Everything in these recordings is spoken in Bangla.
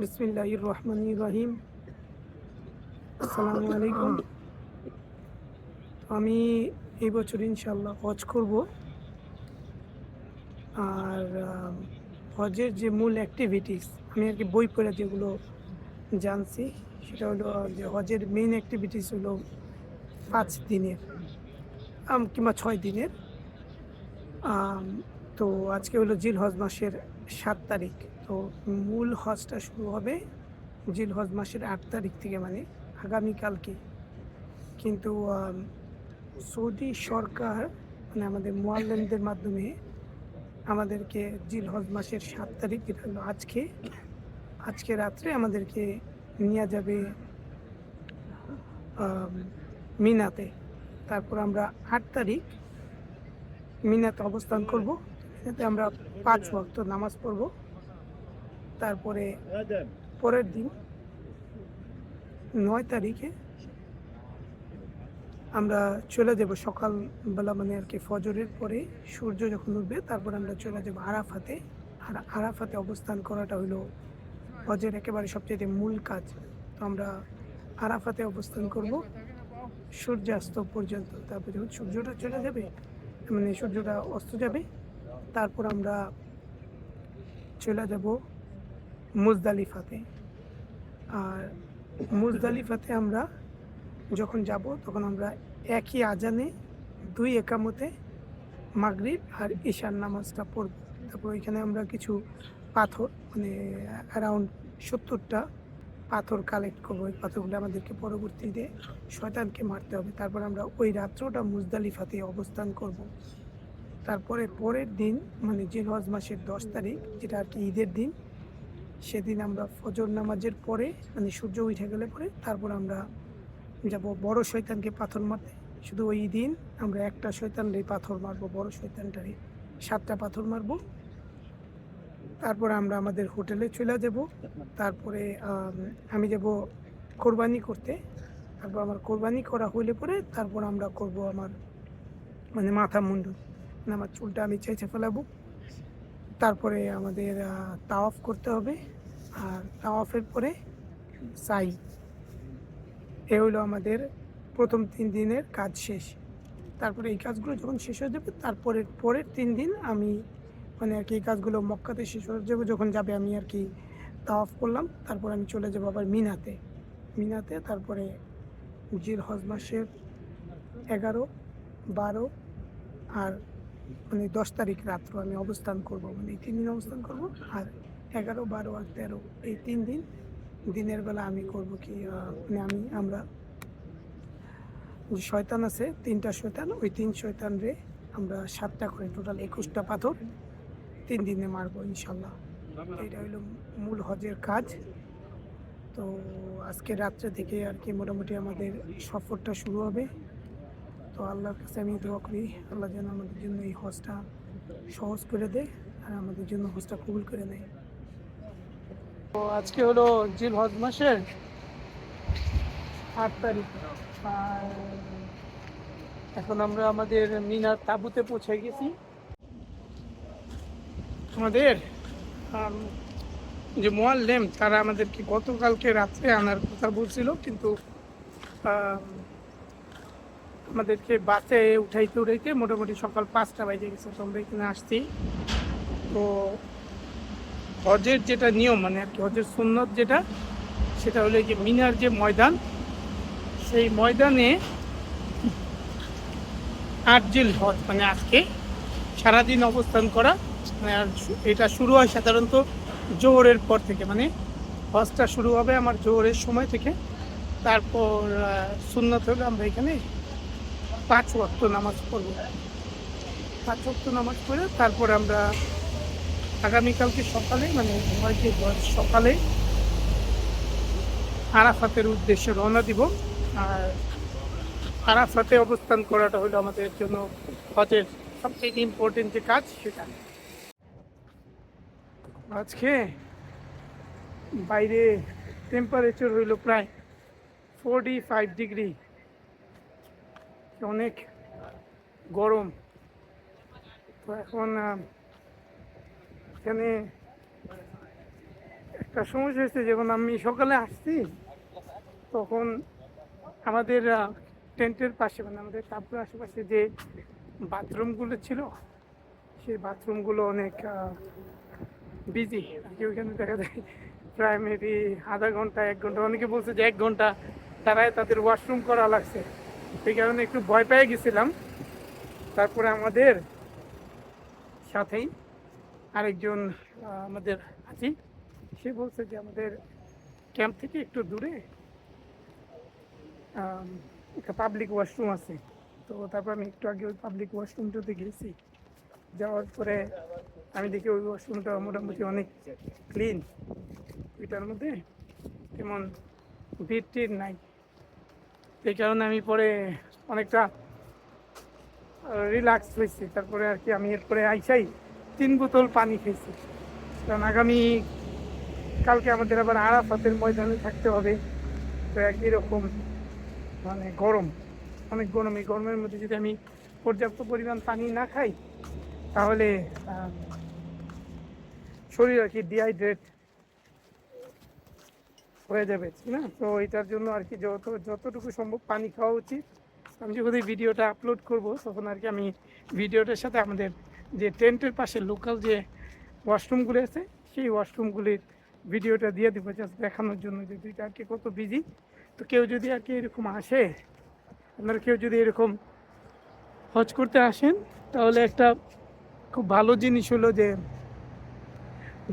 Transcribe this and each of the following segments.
বিসমিল্লাহ রহমান রাহিম আসসালামু আলাইকুম। আমি এই বছর ইনশাল্লাহ হজ করব। আর হজের যে মূল অ্যাক্টিভিটিস আমি আর কি বই পড়ে যেগুলো জানছি, সেটা হলো যে হজের মেইন অ্যাক্টিভিটিস হলো পাঁচ দিনের কিংবা ছয় দিনের। তো আজকে হলো জিল হজ মাসের সাত তারিখ। তো মূল হজটা শুরু হবে জিল হজ মাসের আট তারিখ থেকে মানে আগামীকালকে কিন্তু সৌদি সরকার মানে আমাদের মোয়াল্লেমদের মাধ্যমে আমাদেরকে জিল হজ মাসের সাত তারিখ, যেটা হলো আজকে আজকে রাত্রে আমাদেরকে নিয়ে যাবে মিনাতে। তারপর আমরা আট তারিখ মিনাতে অবস্থান করব। এতে আমরা পাঁচ ওয়াক্ত নামাজ পড়ব। তারপরে পরের দিন নয় তারিখে আমরা চলে যাব সকালবেলা মানে আর কি ফজরের পরে সূর্য যখন উঠবে, তারপর আমরা চলে যাব আরাফাতে। আর আরাফাতে অবস্থান করাটা হলো হজের একেবারে সবচেয়ে মূল কাজ। তো আমরা আরাফাতে অবস্থান করব সূর্যাস্ত পর্যন্ত। তারপর যখন সূর্যটা চলে যাবে মানে সূর্যটা অস্ত যাবে তারপর আমরা চলে যাব মুজদালিফাতে। আর মুজদালিফাতে আমরা যখন যাব, তখন আমরা একই আজানে দুই একামতে মাগরিব আর ঈশান নামাজটা পড়ব। তারপর ওইখানে আমরা কিছু পাথর মানে অ্যারাউন্ড সত্তরটা পাথর কালেক্ট করব। ওই পাথরগুলো আমাদেরকে পরবর্তীতে শয়তানকে মারতে হবে। তারপর আমরা ওই রাত্রটা মুজদালিফাতে অবস্থান করব। তারপরে পরের দিন মানে জিলহজ মাসের দশ তারিখ, যেটা আর কি ঈদের দিন, সেদিন আমরা ফজর নামাজের পরে মানে সূর্য উঠে গেলে পরে, তারপর আমরা যাব বড় শয়তানকে পাথর মারতে। শুধু ওই দিন আমরা একটা শয়তানরে পাথর মারবো, বড় শয়তানটারে। সাতটা পাথর মারবো। তারপর আমরা আমাদের হোটেলে চলে যাব। তারপরে, আমি যাব কোরবানি করতে। তারপর আমার কোরবানি করা হইলে পরে, তারপর আমরা করব আমার মানে মাথা মুন্ডু। মানে আমার চুলটা আমি চেঁচে ফেলাবো। তারপরে আমাদের তাওয়াফ করতে হবে। আর তাওয়াফের পরে সাই। এ হলো আমাদের প্রথম তিন দিনের কাজ শেষ। তারপরে এই কাজগুলো যখন শেষ হয়ে যাবে তারপরে পরের তিন দিন আমি মানে আর কি এই কাজগুলো মক্কাতে শেষ হয়ে যাবে। যখন যাবে আমি আর কি তাওয়াফ করলাম, তারপর আমি চলে যাব আবার মিনাতে। মিনাতে তারপরে জিল হজ মাসের এগারো, বারো আর মানে দশ তারিখ রাত্র আমি অবস্থান করব মানে এই তিন দিন অবস্থান করব, আর এগারো, বারো আর তেরো এই তিন দিন, দিনের বেলা আমি করব কি মানে আমি, আমরা যে শয়তান আছে, তিনটা শয়তান, ওই তিন শয়তান রে আমরা সাতটা করে টোটাল একুশটা পাথর তিন দিনে মারবো ইনশাল্লাহ। এটা হলো মূল হজের কাজ। তো আজকে রাত্রে থেকে আর কি মোটামুটি আমাদের সফরটা শুরু হবে। তো আল্লাহর কাছে আমি দোয়া করি, আল্লাহ যেন আমাদের জন্য এই হজটা সহজ করে দেয় আর আমাদের জন্য হজটা কবুল করে নেয়। তো আজকে হলো জিল হজ মাসের আট তারিখ। আর এখন আমরা আমাদের মিনার তাঁবুতে পৌঁছে গেছি। আমাদের যে মোয়াল্লেম, তারা আমাদেরকে গতকালকে রাত্রে আনার কথা বলছিল, কিন্তু আমাদেরকে বাসে উঠাইতে উঠাইতে মোটামুটি সকাল পাঁচটা বাজে গেছে, তো আমরা এখানে আসছি। তো হজের যেটা নিয়ম মানে আর কি হজের সুন্নত যেটা, সেটা হলো যে মিনার যে ময়দান, সেই ময়দানে আটজিল হজ মানে আজকে সারাদিন অবস্থান করা মানে আর এটা শুরু হয় সাধারণত জোহরের পর থেকে মানে হজটা শুরু হবে আমার জোহরের সময় থেকে। তারপর সুন্নত হলে আমরা এখানে পাঁচ ওয়াক্ত নামাজ পড়ব। পাঁচ ওয়াক্ত নামাজ পড়ে তারপর আমরা আগামীকালকে সকালে মানে হয়তো সকালে, আরাফাতের উদ্দেশ্যে রওনা দিব। আর আরাফাতে অবস্থান করাটা হলো আমাদের জন্য হজের সবচেয়ে ইম্পর্টেন্ট যে কাজ সেটা। আজকে বাইরে টেম্পারেচার হইল প্রায় ফোরটি ফাইভ ডিগ্রি অনেক গরম। তো এখন এখানে একটা সমস্যা হয়েছে, যেমন আমি সকালে আসছি, তখন আমাদের টেন্টের পাশে মানে আমাদের তারপরে আশেপাশে যে বাথরুমগুলো ছিল, সেই বাথরুমগুলো অনেক বিজি আর কি ওইখানে দেখা যায় প্রায় আধা ঘণ্টা, এক ঘণ্টা, অনেকে বলছে যে এক ঘণ্টা তারাই তাদের ওয়াশরুম করা লাগছে। সেই কারণে একটু ভয় পেয়ে গেছিলাম। তারপরে আমাদের সাথেই আরেকজন আমাদের আছি। সে বলছে যে আমাদের ক্যাম্প থেকে একটু দূরে একটা পাবলিক ওয়াশরুম আছে। তো তারপর আমি একটু আগে ওই পাবলিক ওয়াশরুমটাতে গেছি। যাওয়ার পরে আমি দেখি ওই ওয়াশরুমটা মোটামুটি অনেক ক্লিন ওইটার মধ্যে তেমন ভিড় নাই। এই কারণে আমি পরে অনেকটা রিল্যাক্স হয়েছি। তারপরে আর কি আমি এরপরে আইসাই তিন বোতল পানি খেয়েছি। কারণ আগামী, কালকে আমাদের আবার আরাফাতের ময়দানে থাকতে হবে। তো একই রকম মানে গরম, অনেক গরম। এই গরমের মধ্যে যদি আমি পর্যাপ্ত পরিমাণ পানি না খাই, তাহলে শরীর আর কি ডিহাইড্রেট হয়ে যাবে, না? তো এটার জন্য আর কি যত, যতটুকু সম্ভব পানি খাওয়া উচিত। আমি যখন এই ভিডিওটা আপলোড করব, তখন আর কি আমি ভিডিওটার সাথে আমাদের যে টেন্টের পাশে লোকাল যে ওয়াশরুমগুলি আছে, সেই ওয়াশরুমগুলির ভিডিওটা দিয়ে দেবো জাস্ট দেখানোর জন্য, যে দুইটা আর কি কত বিজি তো কেউ যদি আর কি এরকম আসে, আপনারা কেউ যদি এরকম হজ করতে আসেন, তাহলে একটা খুব ভালো জিনিস হলো যে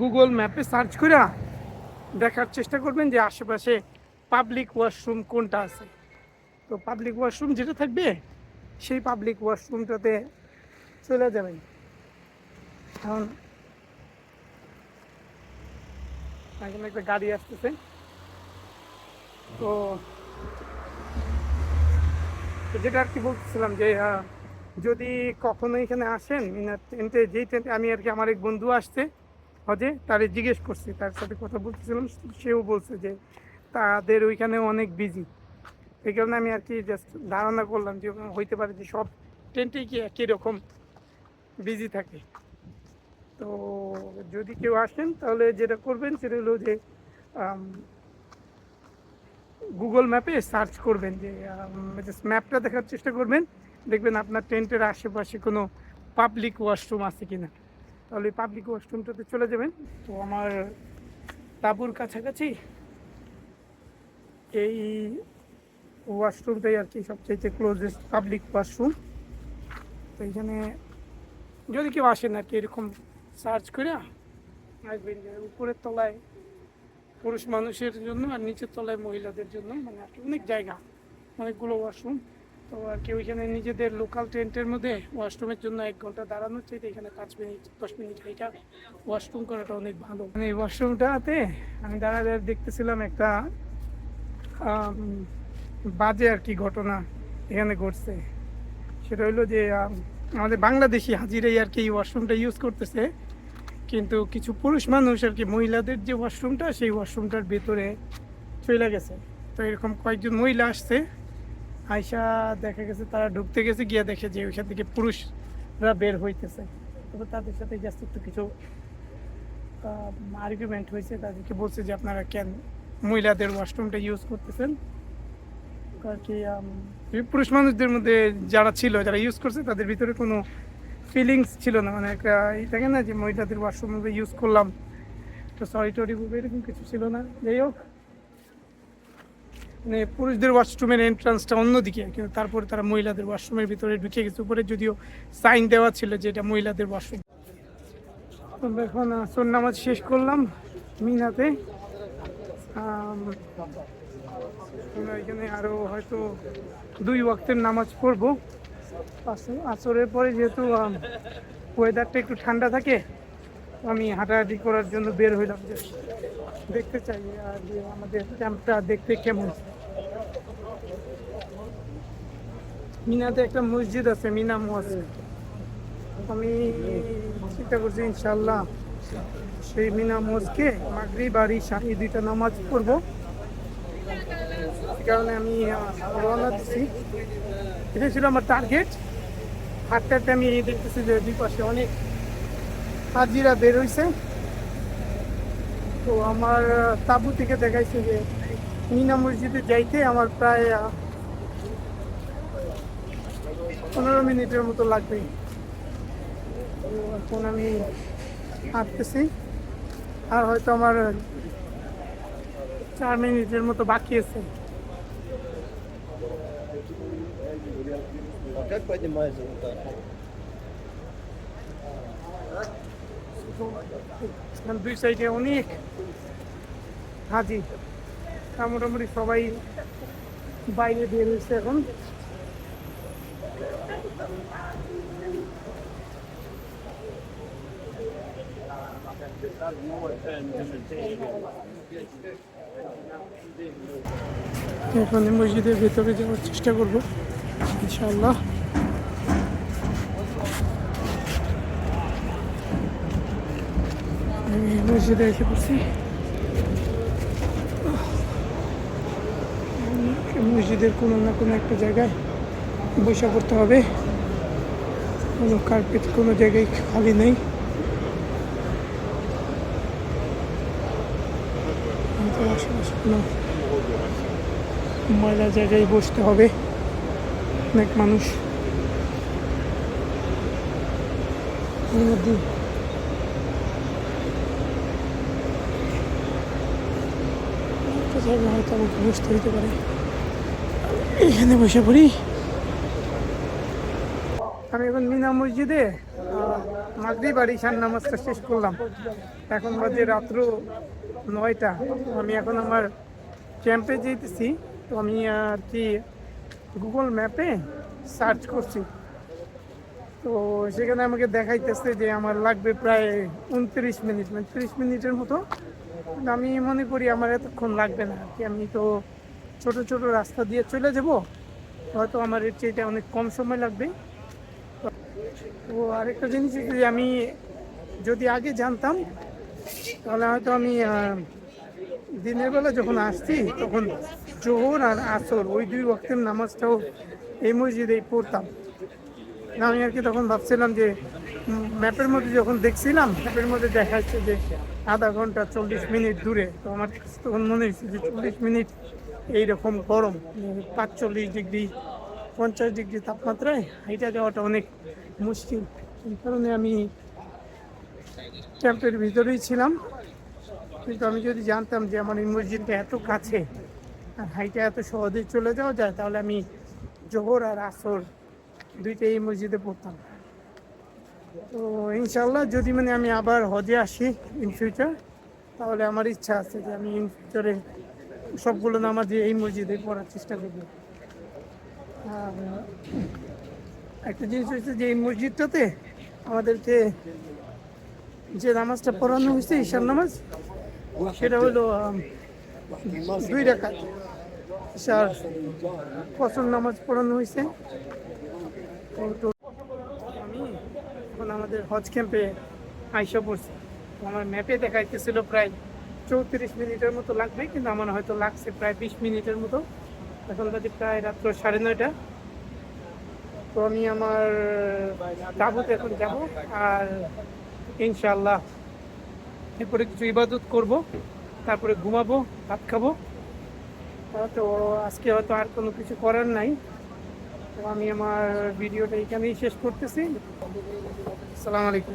গুগল ম্যাপে সার্চ করে দেখার চেষ্টা করবেন যে আশেপাশে পাবলিক ওয়াশরুম কোনটা আছে। তো পাবলিক ওয়াশরুম যেটা থাকবে, সেই পাবলিক ওয়াশরুমটাতে চলে যাবেন। কারণ এখানে একটা গাড়ি আসতেছে। তো যেটা আর কি বলতেছিলাম যে যদি কখনো এখানে আসেন টেন্টে যেই টেন্টে আমি আর কি, আমার এক বন্ধু আসছে। হজে তারে জিজ্ঞেস করছি, তার সাথে কথা বলতেছিলাম, সেও বলছে যে তাদের ওইখানে অনেক বিজি এই কারণে আমি আর কি জাস্ট ধারণা করলাম যে হইতে পারে যে সব টেন্টেই কি একই রকম বিজি থাকে। তো যদি কেউ আসেন তাহলে যেটা করবেন সেটা হলো যে গুগল ম্যাপে সার্চ করবেন যে ম্যাপটা দেখার চেষ্টা করবেন। দেখবেন আপনার টেন্টের আশেপাশে কোনো পাবলিক ওয়াশরুম আছে কিনা। তাহলে পাবলিক ওয়াশরুমটাতে চলে যাবেন। তো আমার তাঁবুর কাছাকাছি এই ওয়াশরুমটাই আর কি সবচেয়ে ক্লোজেস্ট পাবলিক ওয়াশরুম তো এখানে যদি কেউ আসেন আর কি এরকম সার্চ করে আসবেন যে উপরের তলায় পুরুষ মানুষের জন্য আর নিচের তলায় মহিলাদের জন্য। মানে আর কি অনেক জায়গা, অনেকগুলো ওয়াশরুম তো আর কি ওইখানে নিজেদের লোকাল টেন্টের মধ্যে ওয়াশরুমের জন্য এক ঘণ্টা দাঁড়ানোর চাইতে এখানে পাঁচ মিনিট দশ মিনিট এটা ওয়াশরুম করাটা অনেক ভালো। মানে এই ওয়াশরুমটাতে আমি দাঁড়া দেখতেছিলাম একটা বাজে আর কি ঘটনা এখানে ঘটছে। সেটা হলো যে আমাদের বাংলাদেশি হাজিরাই আর কি এই ওয়াশরুমটা ইউজ করতেছে। কিন্তু কিছু পুরুষ মানুষ আর কি মহিলাদের যে ওয়াশরুমটা সেই ওয়াশরুমটার ভেতরে চলে গেছে। তো এরকম কয়েকজন মহিলা আসছে। আয়সা দেখা গেছে, তারা ঢুকতে গেছে, গিয়ে দেখে যে ওইখান থেকে পুরুষরা বের হইতেছে। তবে তাদের সাথে জাস্ট একটু কিছু আর্গুমেন্ট হয়েছে, তাদেরকে বলছে যে আপনারা কেন মহিলাদের ওয়াশরুমটা ইউজ করতেছেন? আর কি পুরুষ মানুষদের মধ্যে যারা ছিল, যারা ইউজ করছে, তাদের ভিতরে কোনো ফিলিংস ছিল না। মানে একটা এই থাকে না যে মহিলাদের ওয়াশরুম ইউজ করলাম। তো সরি টরি এরকম কিছু ছিল না। যাই হোক মানে পুরুষদের ওয়াশরুমের এন্ট্রান্সটা অন্যদিকে কিন্তু তারপরে তারা মহিলাদের ওয়াশরুমের ভিতরে ঢুকে গেছে। উপরে যদিও সাইন দেওয়া ছিল যে এটা মহিলাদের ওয়াশরুম আমরা এখন আসর নামাজ শেষ করলাম মিনাতে। আম, আমরা এখানে আরও হয়তো দুই ওয়াক্তের নামাজ পড়ব। আসর- আসরের পরে যেহেতু ওয়েদারটা একটু ঠান্ডা থাকে আমি হাঁটাহাঁটি করার জন্য বের হইলাম। দেখতে চাই আর আমাদের ক্যাম্পটা দেখতে কেমন। মিনাতে একটা মসজিদ আছে, মিনা মসজিদ আমি চিন্তা করছি ইনশাল্লাহ সেই মিনা মসকে মাগরিব আর ঈশা দুইটা নামাজ পড়ব। কারণে আমি রওনা দিচ্ছি এটা ছিল আমার টার্গেট হাঁটতে আমি দেখতেছি যে দুই পাশে অনেক হাজিরা বের হয়েছে তো আমার তাবু থেকে দেখাইছে যে মিনা মসজিদে যাইতে আমার প্রায় পনেরো মিনিটের মতো লাগবে তো এখন আমি হাঁটতেছি আর হয়তো আমার চার মিনিটের মতো বাকি আছে Как поднимается вот так? এখন দুই সাইডে অনেক হাজি তা মোটামুটি সবাই বাইরে বের হয়েছে এখন এখন মসজিদের ভেতরে যাওয়ার চেষ্টা করব, ইনশাআল্লাহ। মসজিদে এসে পড়ছি। মসজিদের কোনো না কোনো একটা জায়গায় বসে পড়তে হবে। কোনো কার্পেট কোনো জায়গায় খালি নেই আমাদের আশেপাশে কোনো ময়লা জায়গায় বসতে হবে অনেক মানুষ এর মধ্যে একটা জায়গা হয়তো আমাকে বসতে হইতে পারে এখানে বসে পড়ি আমি এখন মিনা মসজিদে মাগরি বাড়ি সার নামাজটা শেষ করলাম। এখন বাজে রাত্র নয়টা। আমি এখন আমার ক্যাম্পে যেতেছি। তো আমি আর কি গুগল ম্যাপে সার্চ করছি। তো সেখানে আমাকে দেখাইতেছে যে আমার লাগবে প্রায় উনত্রিশ মিনিট মানে ত্রিশ মিনিটের মতো। আমি মনে করি আমার এতক্ষণ লাগবে না। আর কি আমি তো ছোট ছোট রাস্তা দিয়ে চলে যাব। হয়তো আমার এর চেয়ে অনেক কম সময় লাগবে। তো আরেকটা জিনিস আমি যদি আগে জানতাম, তাহলে হয়তো আমি দিনের বেলা যখন আসছি, তখন জোহর আর আসর, ওই দুই ওয়াক্তের নামাজটাও এই মসজিদেই পড়তাম। আমি আর কি তখন ভাবছিলাম যে ম্যাপের মধ্যে যখন দেখছিলাম, ম্যাপের মধ্যে দেখা যাচ্ছে যে আধা ঘণ্টা চল্লিশ মিনিট দূরে। তো আমার তখন মনে হচ্ছে যে চল্লিশ মিনিট এইরকম গরম, পাঁচচল্লিশ ডিগ্রি পঞ্চাশ ডিগ্রি তাপমাত্রায় হাইটা যাওয়াটা অনেক মুশকিল। এই কারণে আমি ক্যাম্পের ভিতরেই ছিলাম। কিন্তু আমি যদি জানতাম যে আমার এই মসজিদটা এত কাছে আর হাইটা এত সহজে চলে যাওয়া যায়, তাহলে আমি জোহর আর আসর দুইটা এই মসজিদে পড়তাম। তো ইনশাল্লাহ যদি মানে আমি আবার হজে আসি ইন ফিউচার তাহলে আমার ইচ্ছা আছে যে আমি ইন ফিউচারে সবগুলো নামাজে এই মসজিদে পড়ার চেষ্টা করব। একটা জিনিস হচ্ছে যে এই মসজিদটাতে আমাদেরকে যে নামাজটা পড়ানো হয়েছে, ঈশান নামাজ, সেটা হলো দুই রাকাত। ঈশার ফসল নামাজ পড়ানো হয়েছে। আমি এখন আমাদের হজ ক্যাম্পে আইসা পড়ছি। আমার ম্যাপে দেখাইতেছিল প্রায় চৌত্রিশ মিনিটের মতো লাগবে, কিন্তু আমার হয়তো লাগছে প্রায় বিশ মিনিটের মতো। এখন বাজে প্রায় রাত্র সাড়ে নয়টা। তো আমি আমার তাবুতে এখন যাব আর ইনশাল্লাহ এরপরে কিছু ইবাদত করব, তারপরে ঘুমাবো, ভাত খাব। তো আজকে হয়তো আর কোনো কিছু করার নাই। তো আমি আমার ভিডিওটা এখানেই শেষ করতেছি। আসসালামু আলাইকুম।